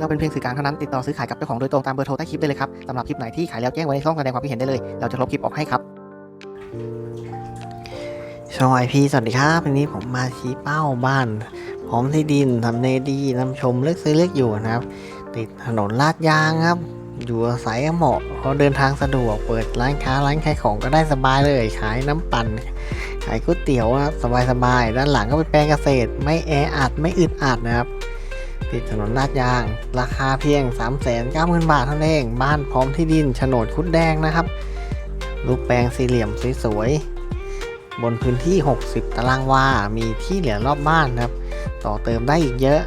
เราเป็นเพียงสื่อกลางเท่านั้นติดต่อซื้อขายกับเจ้าของโดยตรงตามเบอร์โทรใต้คลิปได้เลยครับสำหรับคลิปไหนที่ขายแล้วแจ้งไว้ในช่องแสดงความคิดเห็นได้เลย เราจะลบคลิปออกให้ครับช่องไอพีสวัสดีครับวันนี้ผมมาชี้เป้าบ้านพร้อมที่ดินทำเลดีนำชมเลือกซื้อเลือกอยู่นะครับ ติดถนนลาดยางครับ อยู่อาศัยเหมาะเพราะเดินทางสะดวกเปิดร้านค้าร้านขายของก็ได้สบายเลยขายน้ำปั่นขายก๋วยเตี๋ยวนะครับสบายๆด้านหลังก็เป็นแปลงเกษตร ไม่แออัดไม่อึดอัดนะครับ ติดถนนลาดยาง ราคาเพียง 3 9 0 0 0 0 บาทเท่านั้นเอง บ้านพร้อมที่ดินโฉนดคุดแดงนะครับ รูปแปลงสี่เหลี่ยมสวยๆ บนพื้นที่ 60 ตารางวา มีที่เหลือรอบบ้านนะครับ ต่อเติมได้อีกเยอะ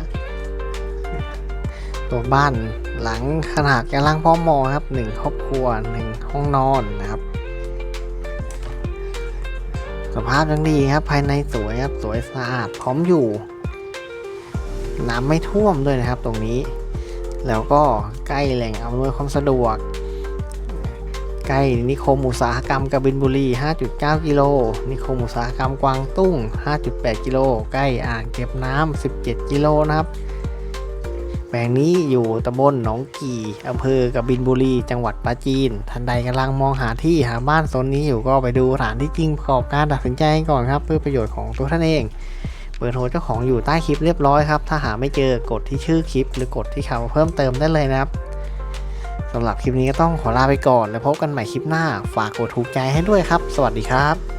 ตัวบ้านหลังขนาดกำลังพอเหมอครับหนึ่งครอบครัวหนึ่งห้องนอนนะครับ สภาพยังดีครับ ภายในสวยครับ สวยสะอาด พร้อมอยู่ น้ำไม่ท่วมด้วยนะครับตรงนี้ แล้วก็ใกล้แหล่งอำนวยความสะดวก ใกล้นิคมอุตสาหกรรมกบินบุรี 5.9 กิโล นิคมอุตสาหกรรมกวางตุ้ง 5.8 กิโล ใกล้อ่างเก็บน้ำ 17 กิโลนะครับ แปลงนี้อยู่ตำบลหนองกี่อำเภอกบินบุรี จังหวัดปราจีนท่านใดกำลังมองหาที่หาบ้านโซนนี้อยู่ก็ไปดูสถานที่จริงประกอบการตัดสินใจก่อนครับ เพื่อประโยชน์ของตัวท่านเอง บอร์โทรเจ้าของอยู่ใต้คลิปเรียบร้อยครับ ถ้าหาไม่เจอกดที่ชื่อคลิป หรือกดที่คำว่าเพิ่มเติมได้เลยนะครับสำหรับคลิปนี้ก็ต้องขอลาไปก่อน แล้วพบกันใหม่คลิปหน้า ฝากกดถูกใจให้ด้วยครับ สวัสดีครับ